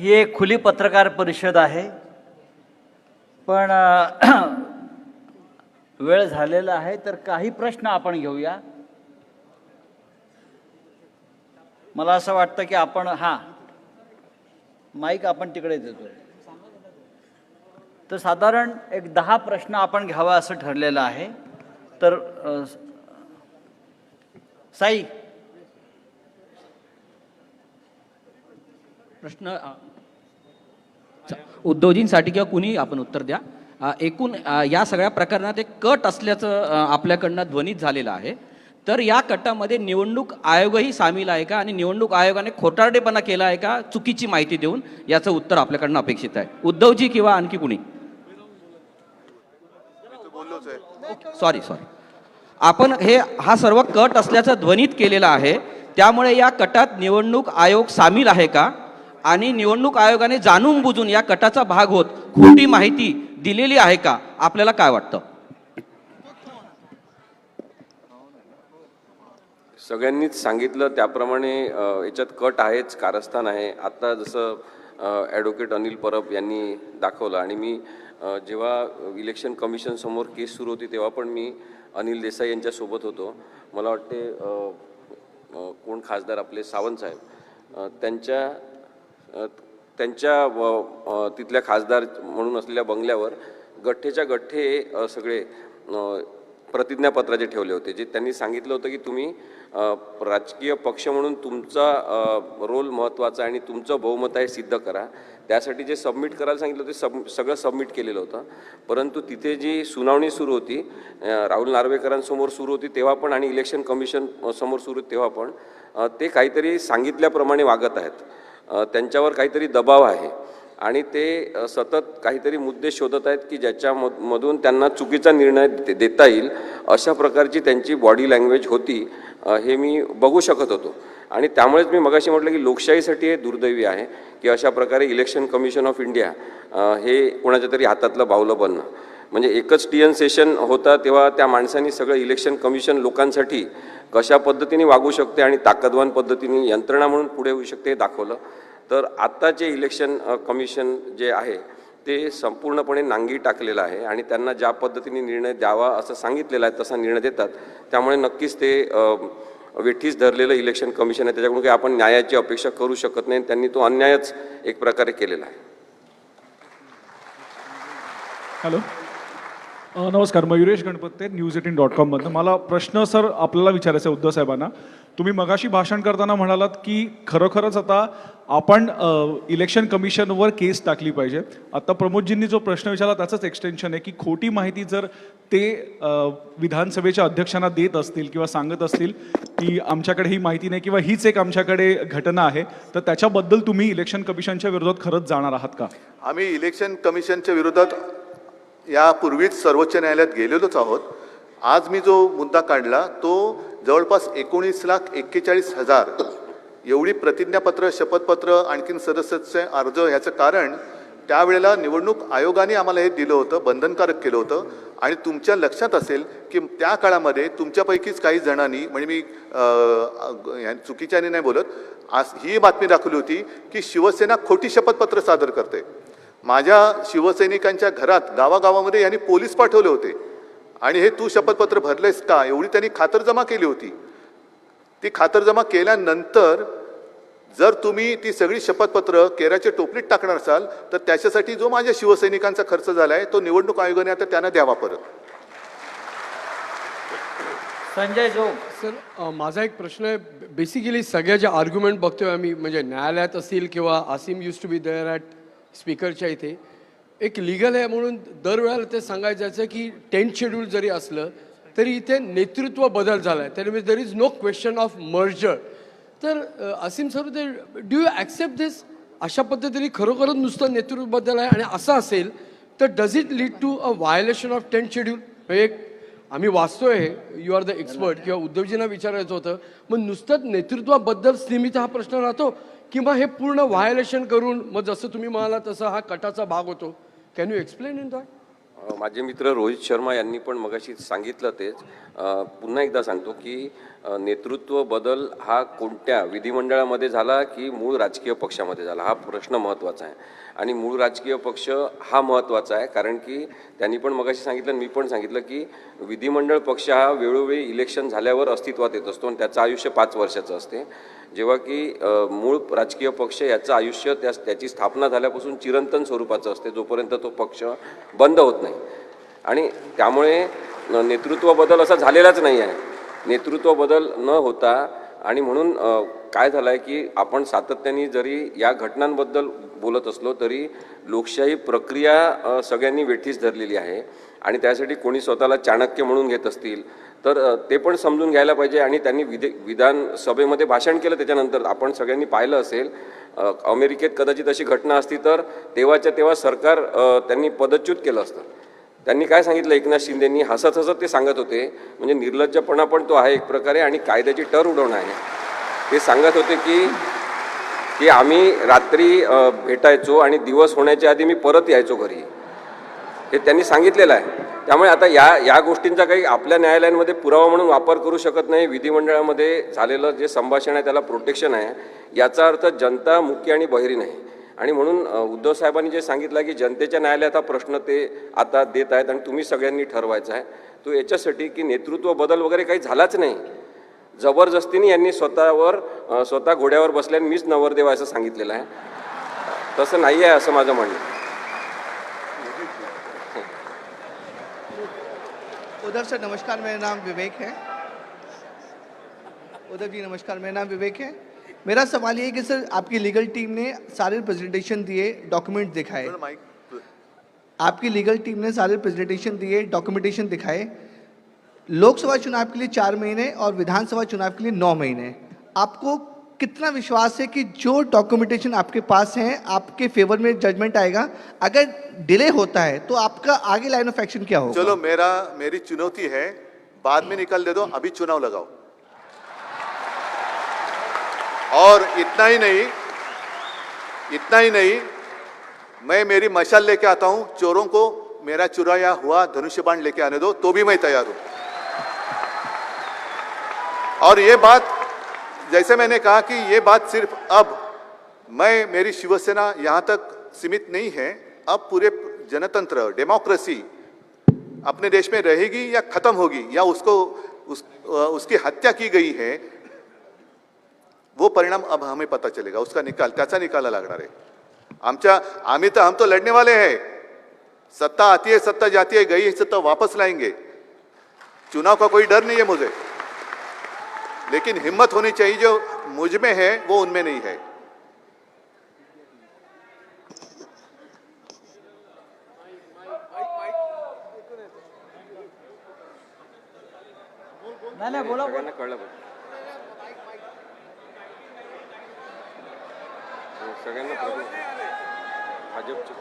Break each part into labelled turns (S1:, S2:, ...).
S1: ही एक खुली पत्रकार परिषद आहे. पण वेळ झालेला आहे तर काही प्रश्न आपण घेऊया. मला असं वाटतं की आपण हां माईक आपण तिकडे देतो. तर साधारण एक दहा प्रश्न आपण घ्यावा असं ठरलेलं आहे. तर साई
S2: प्रश्न उद्योजींसाठी किंवा कुणी आपण उत्तर द्या. एकूण या सगळ्या प्रकरणात एक कट असल्याचं आपल्याकडनं ध्वनित झालेलं आहे. तर या कटामध्ये निवडणूक आयोगही सामील आहे का? आणि निवडणूक आयोगाने खोटारडेपणा केला आहे का? चुकीची माहिती देऊन याचं उत्तर आपल्याकडनं अपेक्षित आहे. उद्धवजी किंवा आणखी कुणी? सॉरी सॉरी आपण हे हा सर्व कट असल्याचं ध्वनित केलेला आहे. त्यामुळे या कटात निवडणूक आयोग सामील आहे का? आणि निवडणूक आयोगाने जाणून बुजून या कटाचा भाग होत खोटी माहिती दिलेली आहे का? आपल्याला काय वाटतं?
S3: सगळ्यांनीच सांगितलं त्याप्रमाणे याच्यात कट आहेच कारस्थान आहे. आत्ता जसं ॲडव्होकेट अनिल परब यांनी दाखवलं आणि मी जेव्हा इलेक्शन कमिशन समोर केस सुरू होती तेव्हा पण मी अनिल देसाई यांच्यासोबत होतो. मला वाटते कोण खासदार आपले सावंत साहेब त्यांच्या त्यांच्या व- तिथल्या खासदार म्हणून असलेल्या बंगल्यावर गठ्ठेच्या गठ्ठे सगळे प्रतिज्ञापत्राचे ठेवले होते. जे त्यांनी सांगितलं होतं की तुम्ही राजकीय पक्ष म्हणून तुमचा रोल महत्त्वाचा आणि तुमचं बहुमत आहे सिद्ध करा. त्यासाठी जे सबमिट करायला सांगितलं होतं सब सगळं सबमिट केलेलं होतं. परंतु तिथे जी सुनावणी सुरू होती राहुल नार्वेकरांसमोर सुरू होती तेव्हा पण आणि इलेक्शन कमिशन समोर सुरू तेव्हा पण ते काहीतरी सांगितल्याप्रमाणे वागत आहेत. त्यांच्यावर काहीतरी दबाव आहे. आणि ते सतत काहीतरी मुद्दे शोधत आहेत की ज्याच्या मधून त्यांना चुकीचा निर्णय देता येईल अशा प्रकारची त्यांची बॉडी लँग्वेज होती हे मी बघू शकत होतो. आणि त्यामुळेच मी मगाशी म्हटलं की लोकशाहीसाठी हे दुर्दैवी आहे की अशा प्रकारे इलेक्शन कमिशन ऑफ इंडिया हे कोणाच्या तरी हातातलं बावलं बनणं. म्हणजे एकच टी एन सेशन होता तेव्हा त्या माणसांनी सगळं इलेक्शन कमिशन लोकांसाठी कशा पद्धतीने वागू शकते आणि ताकदवान पद्धतीने यंत्रणा म्हणून पुढे होऊ शकते हे दाखवलं. तर आत्ताचे इलेक्शन कमिशन जे आहे ते संपूर्णपणे नांगी टाकलेलं आहे आणि त्यांना ज्या पद्धतीने निर्णय द्यावा असं सांगितलेलं आहे तसा निर्णय देतात. त्यामुळे नक्कीच ते वेठीच वेठीस धरलेलं इलेक्शन कमिशन आहे. त्याच्याकडून काही आपण न्यायाची अपेक्षा करू शकत नाही. त्यांनी तो अन्यायच एक प्रकारे केलेला आहे.
S4: हॅलो. नमस्कार Mayuresh Ganapate news eighteen dot कॉममधनं मला प्रश्न सर आपल्याला विचारायचा आहे उद्धव साहेबांना. तुम्ही मगाशी भाषण करताना म्हणालात की खरोखरच आता आपण इलेक्शन कमिशनवर केस टाकली पाहिजे. आता प्रमोदजींनी जो प्रश्न विचारला त्याचंच एक्सटेन्शन आहे की खोटी माहिती जर ते विधानसभेच्या अध्यक्षांना देत असतील किंवा सांगत असतील की आमच्याकडे ही माहिती नाही किंवा हीच एक आमच्याकडे घटना आहे तर त्याच्याबद्दल तुम्ही इलेक्शन कमिशनच्या विरोधात खरंच जाणार आहात का?
S5: आम्ही इलेक्शन कमिशनच्या विरोधात यापूर्वीच सर्वोच्च न्यायालयात गेलेलोच आहोत. आज मी जो मुद्दा काढला तो जवळपास एकोणीस लाख एक्केचाळीस हजार एवढी प्रतिज्ञापत्र शपथपत्र आणखीन सदस्याचे अर्ज ह्याचं कारण त्यावेळेला निवडणूक आयोगाने आम्हाला हे दिलं होतं बंधनकारक केलं होतं. आणि तुमच्या लक्षात असेल की त्या काळामध्ये तुमच्यापैकीच काही जणांनी म्हणजे मी चुकीच्याने नाही बोलत आज ही बातमी दाखवली होती की शिवसेना खोटी शपथपत्र सादर करते. माझ्या शिवसैनिकांच्या घरात गावागावामध्ये यांनी पोलीस पाठवले होते. आणि हे तू शपथपत्र भरलेस का? एवढी त्यांनी खातरजमा केली होती. ती खातरजमा केल्यानंतर जर तुम्ही ती सगळी शपथपत्र केराच्या टोपलीत टाकणार असाल तर त्याच्यासाठी जो माझ्या शिवसैनिकांचा खर्च झाला आहे तो निवडणूक आयोगाने आता त्यांना द्यावा परत.
S1: संजय जोग.
S6: सर माझा एक प्रश्न आहे. बेसिकली सगळ्या ज्या आर्ग्युमेंट बघतोय आम्ही म्हणजे न्यायालयात असतील किंवा Asim use to be there at स्पीकरच्या इथे. एक लिगल आहे म्हणून दरवेळेला ते सांगायचं की टेन्थ शेड्यूल जरी असलं तरी इथे नेतृत्व बदल झाला आहे त्यामुळे दर is no question of merger तर असीम सर ते डू यू ॲक्सेप्ट दिस अशा पद्धतीने खरोखरच नुसतं नेतृत्व बदल आहे आणि असं असेल तर does it lead to a violation of tenth schedule म्हणजे एक आम्ही वाचतोय हे. यू आर द एक्सपर्ट किंवा उद्धवजींना विचारायचं होतं. मग नुसतंच नेतृत्वाबद्दल सीमित हा प्रश्न राहतो? किंवा हे पूर्ण व्हायोलेशन करून मग जसं तुम्ही म्हणाला तसं हा कटाचा भाग होतो. Can you explain in that
S3: माझे मित्र रोहित शर्मा यांनी पण मगाशी सांगितलं तेच. पुन्हा एकदा सांगतो की नेतृत्व बदल हा कोणत्या विधिमंडळामध्ये झाला की मूळ राजकीय पक्षामध्ये झाला? हा प्रश्न महत्त्वाचा आहे. आणि मूळ राजकीय पक्ष हा महत्त्वाचा आहे कारण की त्यांनी पण मगाशी सांगितलं मी पण सांगितलं की विधिमंडळ पक्ष हा वेळोवेळी इलेक्शन झाल्यावर अस्तित्वात येत असतो आणि त्याचं आयुष्य पाच वर्षाचं असते. जेव्हा की मूळ राजकीय पक्ष याचं आयुष्य त्या त्याची स्थापना झाल्यापासून चिरंतन स्वरूपाचं असते जोपर्यंत तो पक्ष बंद होत नाही. आणि त्यामुळे नेतृत्व बदल असा झालेलाच नाही आहे नेतृत्व बदल न होता आणि म्हणून काय झालं आहे की आपण सातत्याने जरी या घटनांबद्दल बोलत असलो तरी लोकशाही प्रक्रिया सगळ्यांनी वेठीस धरलेली आहे आणि त्यासाठी कोणी स्वतःला चाणक्य म्हणून घेत असतील तर ते पण समजून घ्यायला पाहिजे आणि त्यांनी विधे विधानसभेमध्ये भाषण केलं त्याच्यानंतर आपण सगळ्यांनी पाहिलं असेल अमेरिकेत कदाचित अशी घटना असती तर तेव्हाच्या तेव्हा सरकार त्यांनी पदच्युत केलं असतं. त्यांनी काय सांगितलं? एकनाथ शिंदेंनी हसत हसत ते सांगत होते म्हणजे निर्लज्जपणा पण तो आहे एक प्रकारे आणि कायद्याची टर उडवणं आहे. ते सांगत होते की की आम्ही रात्री भेटायचो आणि दिवस होण्याच्या आधी मी परत यायचो घरी. हे त्यांनी सांगितलेलं आहे. त्यामुळे आता या या गोष्टींचा काही आपल्या न्यायालयांमध्ये पुरावा म्हणून वापर करू शकत नाही. विधिमंडळामध्ये झालेलं जे संभाषण आहे त्याला प्रोटेक्शन आहे याचा अर्थ जनता मुख्य आणि बहिरी आहे आणि म्हणून उद्धव साहेबांनी जे सांगितलं की जनतेच्या न्यायालयात हा प्रश्न ते आता देत आहेत आणि तुम्ही सगळ्यांनी ठरवायचा आहे. तो याच्यासाठी की नेतृत्व बदल वगैरे काही झालाच नाही. जबरदस्तीने यांनी स्वतःवर स्वतः घोड्यावर बसल्याने मीच नवरदेव असं सांगितलेलं आहे. तसं नाही आहे असं माझं म्हणणं.
S7: उद्धव सर नमस्कार. मेरा नाम विवेक है. उद्धव जी नमस्कार. मेरा नाम विवेक है. मेरा सवाल ये है कि सर आपकी लीगल टीम ने सारे प्रेजेंटेशन दिए डॉक्यूमेंट दिखाए। आपकी लीगल टीम ने सारे प्रेजेंटेशन दिए डॉक्यूमेंटेशन दिखाए। लोकसभा चुनाव के लिए चार महीने और विधानसभा चुनाव के लिए नौ महीने। आपको कितना विश्वास है कि जो डॉक्यूमेंटेशन आपके पास हैं आपके फेवर में जजमेंट आएगा? अगर डिले होता है तो आपका आगे लाइन ऑफ़ एक्शन क्या होगा?
S5: चलो मेरा मेरी चुनौती है बाद में निकल दे दो अभी चुनाव लगाओ। और इतना ही नहीं इतना ही नहीं मैं मेरी मशाल लेके आता हूँ चोरों को मेरा चुराया हुआ धनुष्य बाण लेके आने दो तो भी मैं तैयार हूँ। और ये बात जैसे मैंने कहा कि ये बात सिर्फ़ अब मैं मेरी शिवसेना यहाँ तक सीमित नहीं है अब पूरे जनतंत्र डेमोक्रेसी अपने देश में रहेगी या खत्म होगी या उसको उस, उसकी हत्या की गई है वो परिणाम अब हमें पता चलेगा, उसका निकाल त्याचा निकाला लागणार आहे? आमच्या, आम्ही तर, हम तो लड़ने वाले हैं। सत्ता आती है, सत्ता जाती है, गई है, सत्ता वापस लाएँगे। चुनाव का कोई डर नहीं है मुझे। लेकिन हिम्मत होनी चाहिए, जो मुझमें है, वो उनमें नहीं है।
S1: नाही बोला बोला।
S3: सगळ्यांना भाजपचे?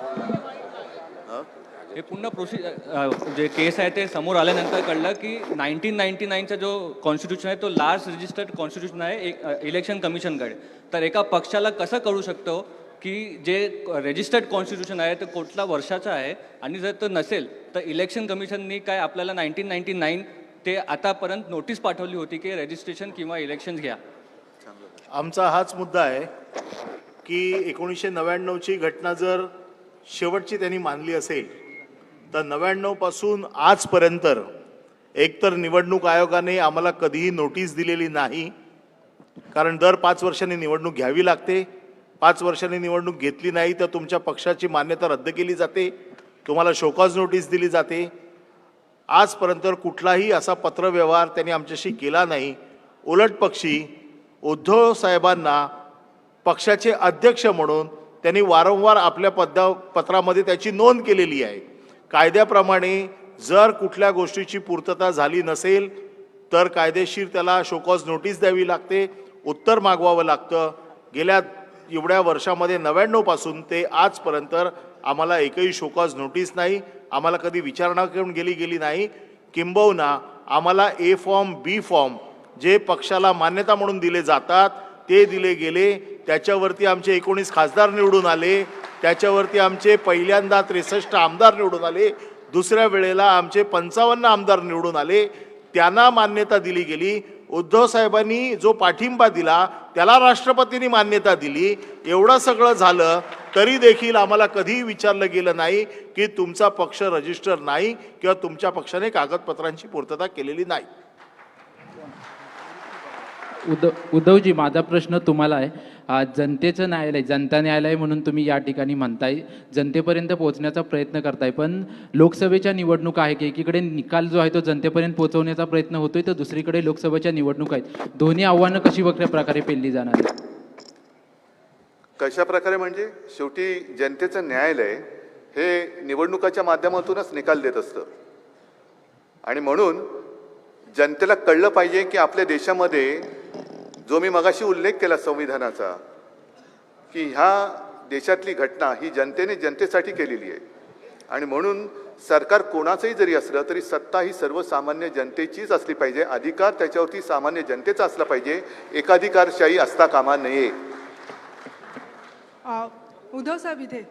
S8: हे? पुन्हा प्रोसि जे केस आहे ते समोर आल्यानंतर कळलं की नाईन्टीन नाईन्टी नाईनचा जो कॉन्स्टिट्यूशन आहे तो लास्ट रजिस्टर्ड कॉन्स्टिट्यूशन आहे इलेक्शन कमिशनकडे तर एका पक्षाला कसं कळू शकतो की जे रजिस्टर्ड कॉन्स्टिट्यूशन आहे ते कुठल्या वर्षाचं आहे? आणि जर तो नसेल तर इलेक्शन कमिशननी काय आपल्याला नाईन्टीन नाईन्टी नाईन ते आतापर्यंत नोटीस पाठवली होती की रजिस्ट्रेशन किंवा इलेक्शन घ्या.
S9: आमचा हाच मुद्दा आहे. की एकोणीसशे नव्याण्णवची घटना जर शेवटची त्यांनी मानली असेल तर नव्याण्णवपासून आजपर्यंत एकतर निवडणूक आयोगाने आम्हाला कधीही नोटीस दिलेली नाही कारण दर पाच वर्षांनी निवडणूक घ्यावी लागते. पाच वर्षांनी निवडणूक घेतली नाही तर तुमच्या पक्षाची मान्यता रद्द केली जाते. तुम्हाला शोकॉज नोटीस दिली जाते. आजपर्यंत कुठलाही असा पत्रव्यवहार त्यांनी आमच्याशी केला नाही. उलट पक्षी उद्धव साहेबांना पक्षाचे अध्यक्ष म्हणून त्यांनी वारंवार आपल्या पदा पत्रामध्ये त्याची नोंद केलेली आहे. कायद्याप्रमाणे जर कुठल्या गोष्टीची पूर्तता झाली नसेल तर कायदेशीर त्याला शोकॉज नोटीस द्यावी लागते उत्तर मागवावं लागतं. गेल्या एवढ्या वर्षामध्ये नव्याण्णवपासून ते आजपर्यंत आम्हाला एकही शोकॉज नोटीस नाही आम्हाला कधी विचारणा करून गेली गेली नाही. किंबहुना आम्हाला ए फॉर्म बी फॉर्म जे पक्षाला मान्यता म्हणून दिले जातात ते दिले गेले त्याच्यावरती आमचे एकोणीस खासदार निवडून आले त्याच्यावरती आमचे पहिल्यांदा त्रेसष्ट आमदार निवडून आले दुसऱ्या वेळेला आमचे पंचावन्न आमदार निवडून आले त्यांना मान्यता दिली गेली. उद्धव साहेबांनी जो पाठिंबा दिला त्याला राष्ट्रपतींनी मान्यता दिली. एवढं सगळं झालं तरी देखील आम्हाला कधीही विचारलं गेलं नाही की तुमचा पक्ष रजिस्टर नाही किंवा तुमच्या पक्षाने कागदपत्रांची पूर्तता केलेली नाही.
S10: उद्धव उद्धवजी माझा प्रश्न तुम्हाला आहे. जनतेचं न्यायालय जनता न्यायालय म्हणून तुम्ही या ठिकाणी म्हणताय. जनतेपर्यंत पोहोचण्याचा प्रयत्न करताय. पण लोकसभेच्या निवडणुका आहे की एकीकडे निकाल जो आहे तो जनतेपर्यंत पोहोचवण्याचा प्रयत्न होतोय तर दुसरीकडे लोकसभेच्या निवडणुका आहेत. दोन्ही आव्हानं कशी वगैरे प्रकारे पेलली जाणार
S5: कशा प्रकारे म्हणजे? शेवटी जनतेचं न्यायालय हे निवडणुकाच्या माध्यमातूनच निकाल देत असतं. आणि म्हणून जनतेला कळलं पाहिजे की आपल्या देशामध्ये जो मी मगाशी उल्लेख केला संविधानाचा की ह्या देशातली घटना ही जनतेने जनतेसाठी केलेली आहे. आणि म्हणून सरकार कोणाचंही जरी असलं तरी सत्ता ही सर्वसामान्य जनतेचीच असली पाहिजे. अधिकार त्याच्यावरती सामान्य जनतेचा असला पाहिजे. एकाधिकारशाही असता कामा नये.
S11: उद्धव साहेब इथे.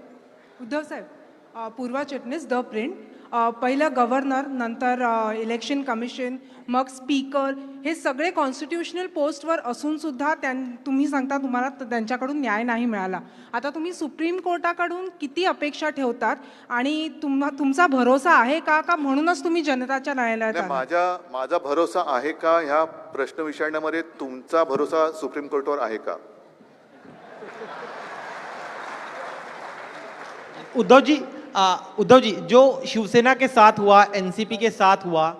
S11: उद्धव साहेब पूर्वा चिटणीस द प्रिंट. पहिलं गव्हर्नर नंतर इलेक्शन कमिशन मग स्पीकर हे सगळे कॉन्स्टिट्युशनल पोस्टवर असून सुद्धा त्यां तुम्ही सांगता तुम्हाला त्यांच्याकडून न्याय नाही मिळाला. आता तुम्ही सुप्रीम कोर्टाकडून किती अपेक्षा ठेवतात आणि तुम्हा तुमचा भरोसा आहे का? का म्हणूनच तुम्ही जनताच्या न्यायालयात?
S5: माझ्या माझा भरोसा आहे का? ह्या प्रश्न विचारण्यामध्ये तुमचा भरोसा सुप्रीम कोर्टावर आहे का?
S12: उद्धव जी आ, उद्धव जी, जो शिवसेना के साथ हुआ, एनसीपी के साथ हुआ,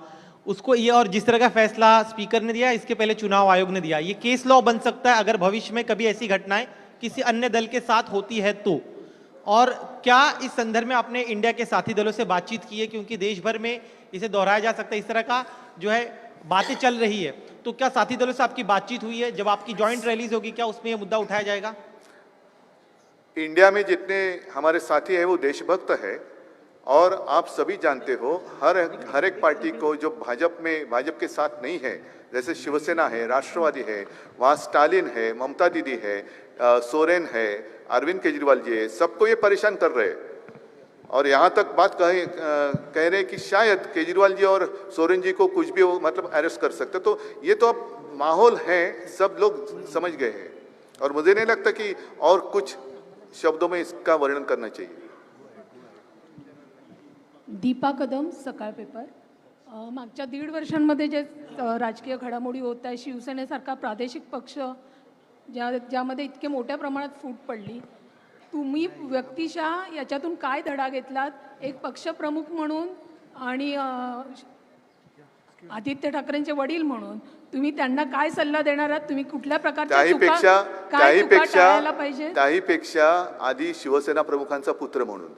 S12: उसको ये और जिस तरह का फैसला स्पीकर ने दिया, इसके पहले चुनाव आयोग ने दिया, ये केस लॉ बन सकता है अगर भविष्य में कभी ऐसी घटनाएँ किसी अन्य दल के साथ होती है तो। और क्या इस संदर्भ में आपने इंडिया के साथी दलों से बातचीत की है? क्योंकि देश भर में इसे दोहराया जा सकता है, इस तरह का जो है बातें चल रही है। तो क्या साथी दलों से आपकी बातचीत हुई है? जब आपकी ज्वाइंट रैलीज होगी, क्या उसमें यह मुद्दा उठाया जाएगा?
S5: इंडिया में जितने हमारे साथी हैं वो देशभक्त है और आप सभी जानते हो हर हर एक पार्टी को जो भाजपा में भाजपा के साथ नहीं है जैसे शिवसेना है राष्ट्रवादी है वहाँ स्टालिन है ममता दीदी है अ, सोरेन है अरविंद केजरीवाल जी है सबको ये परेशान कर रहे हैं। और यहाँ तक बात कह कह रहे हैं कि शायद केजरीवाल जी और सोरेन जी को कुछ भी मतलब अरेस्ट कर सकते तो ये तो अब माहौल है सब लोग समझ गए हैं। और मुझे नहीं लगता कि और कुछ शब्दों में इसका वर्णन करना चाहिए।
S13: दीपा कदम सकाळ पेपर. मागच्या दीड वर्षांमध्ये जे राजकीय घडामोडी होत आहे शिवसेनेसारखा प्रादेशिक पक्ष ज्या ज्यामध्ये इतके मोठ्या प्रमाणात फूट पडली तुम्ही व्यक्तिशः याच्यातून काय धडा घेतलात? एक पक्षप्रमुख म्हणून आणि आदित्य ठाकरेंचे वडील म्हणून तुम्ही त्यांना काय सल्ला देणार आहात? तुम्ही कुठल्या प्रकारच्या काय चुका टाळायला
S5: त्याहीपेक्षा
S13: पाहिजे
S5: त्याहीपेक्षा आधी शिवसेना प्रमुखांचा पुत्र म्हणून.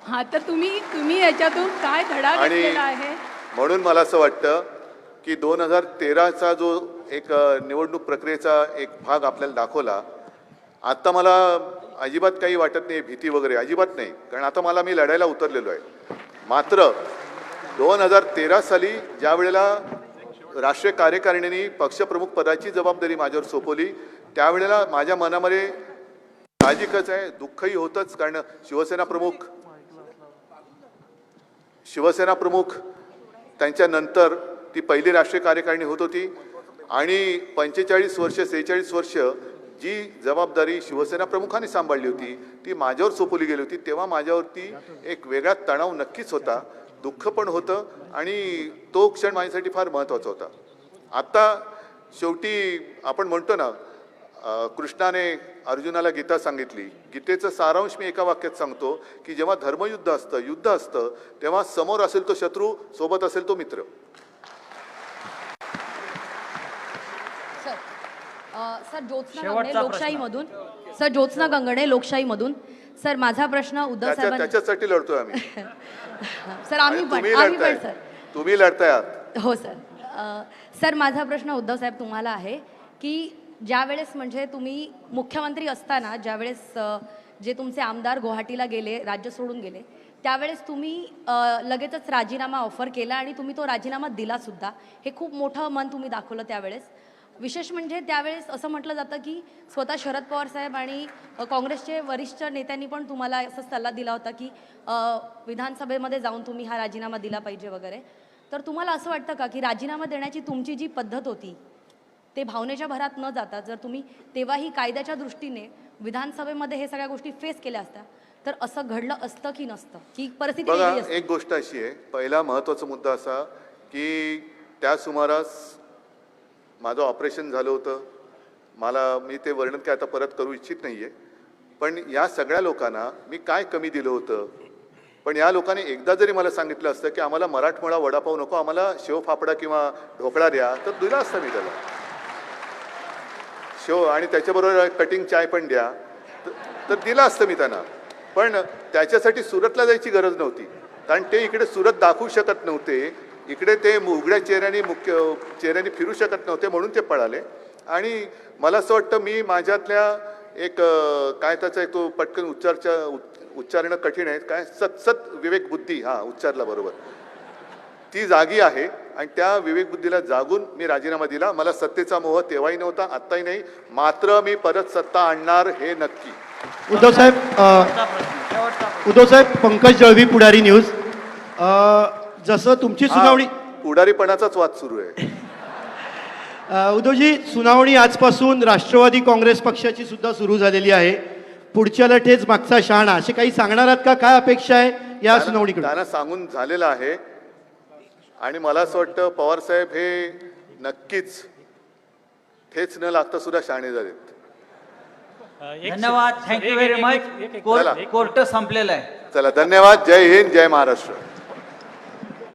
S13: हा तर तुम्ही तुम्ही याच्यातून काय धडा
S5: आणि
S13: घेतलेला आहे?
S5: म्हणून मला असं वाटतं की दोन हजार तेराचा जो एक अ, निवडणूक प्रक्रियेचा एक भाग आपल्याला दाखवला आता मला अजिबात काही वाटत नाही भीती वगैरे अजिबात नाही. कारण आता मला मी लढायला उतरलेलो आहे. मात्र दोन हजार तेरा साली ज्या वेळेला राष्ट्रीय कार्यकारिणीने पक्षप्रमुख पदाची जबाबदारी माझ्यावर सोपवली त्यावेळेला माझ्या मनामध्ये साहजिकच आहे दुःखही होतंच कारण शिवसेना प्रमुख शिवसेना प्रमुख त्यांच्यानंतर ती पहिली राष्ट्रीय कार्यकारिणी होत होती. आणि पंचेचाळीस वर्ष सेहेचाळीस वर्ष जी जबाबदारी शिवसेना प्रमुखाने सांभाळली होती ती माझ्यावर सोपवली गेली होती. तेव्हा माझ्यावरती एक वेगळा तणाव नक्कीच होता. दुःख पण होतं आणि तो क्षण माझ्यासाठी फार महत्त्वाचा होता. आत्ता शेवटी आपण म्हणतो ना कृष्णाने अर्जुनाला गीता सांगितली. गीतेचं सारांश मी एका वाक्यात सांगतो की जेव्हा धर्मयुद्ध असतं युद्ध असतं तेव्हा समोर असेल तो शत्रू सोबत असेल तो मित्र.
S14: सर ज्योत्स्ना गंगणे
S1: प्रश्न.
S14: लोकशाहीमधून सर ज्योत्स्ना गंगणे लोकशाहीमधून सर माझा प्रश्न उद्धव
S5: त्याच्या
S14: साहेबांना
S5: त्याच्यासाठी लढतोय आम्ही.
S14: सर आम्ही पण
S5: तुम्ही
S14: आम्ही पण सर.
S5: तुम्ही लढताय
S14: हो सर. सर माझा प्रश्न उद्धव साहेब तुम्हाला आहे की ज्यावेळेस म्हणजे तुम्ही मुख्यमंत्री असताना ज्यावेळेस जे तुमचे आमदार गुवाहाटीला गेले राज्य सोडून गेले त्यावेळेस तुम्ही लगेचच राजीनामा ऑफर केला आणि तुम्ही तो राजीनामा दिलासुद्धा हे खूप मोठं मन तुम्ही दाखवलं त्यावेळेस. विशेष म्हणजे त्यावेळेस असं म्हटलं जातं की स्वतः शरद पवार साहेब आणि काँग्रेसचे वरिष्ठ नेत्यांनी पण तुम्हाला असा सल्ला दिला होता की विधानसभेमध्ये जाऊन तुम्ही हा राजीनामा दिला पाहिजे वगैरे. तर तुम्हाला असं वाटतं का की राजीनामा देण्याची तुमची जी पद्धत होती ते भावनेच्या भरात न जाता जर तुम्ही तेव्हाही कायद्याच्या दृष्टीने विधानसभेमध्ये हे सगळ्या गोष्टी फेस केल्या असत्या तर असं घडलं असतं की नसतं? की परिस्थिती
S5: एक गोष्ट अशी आहे पहिला महत्त्वाचा मुद्दा असा की त्या सुमारास माझं ऑपरेशन झालं होतं. मला मी ते वर्णन काय आता परत करू इच्छित नाही आहे पण या सगळ्या लोकांना मी काय कमी दिलं होतं? पण या लोकांनी एकदा जरी मला सांगितलं असतं की आम्हाला मराठमोळा वडापाव नको आम्हाला शेव फाफडा किंवा ढोकळा द्या तर दिला असतं मी त्याला. शो आणि त्याच्याबरोबर कटिंग चाय पण द्या. तर दिलं असतं मी त्यांना. पण त्याच्यासाठी सुरतला जायची गरज नव्हती. कारण ते इकडे सुरत दाखवू शकत नव्हते. इकडे ते उघड्या चेहऱ्याने मुख्य चेहऱ्याने फिरू शकत नव्हते म्हणून ते पळाले. आणि मला असं वाटतं मी माझ्यातल्या एक काय त्याचा एक तो पटकन उच्चारच्या उच्- उच्चारणं कठीण आहे काय सत सत विवेक बुद्धी. हां उच्चारला बरोबर. ती जागी आहे. आणि त्या विवेक बुद्धीला जागून मी राजीनामा दिला. मला सत्तेचा मोह तेव्हाही नव्हता आत्ताही नाही. मात्र मी परत सत्ता आणणार हे नक्की.
S15: उद्धव साहेब. उद्धव साहेब पंकज जळवी पुढारी न्यूज. जसं तुमची सुनावणी
S5: पुढारीपणाचाच वाद सुरू आहे.
S15: उद्धवजी सुनावणी आजपासून राष्ट्रवादी काँग्रेस पक्षाची सुद्धा सुरू झालेली आहे. पुढच्या लठेच मागचा शहाणा. असे काही सांगणार आहात का? काय अपेक्षा आहे या सुनावणीकडे
S5: सांगून झालेलं आहे. आणि मला असं वाटतं पवार साहेब हे नक्कीच ठेच न लागता सुद्धा शहाणे झालेत.
S1: धन्यवाद. Thank you very much. Court संपलेलं आहे.
S5: चला धन्यवाद. जय हिंद जय महाराष्ट्र.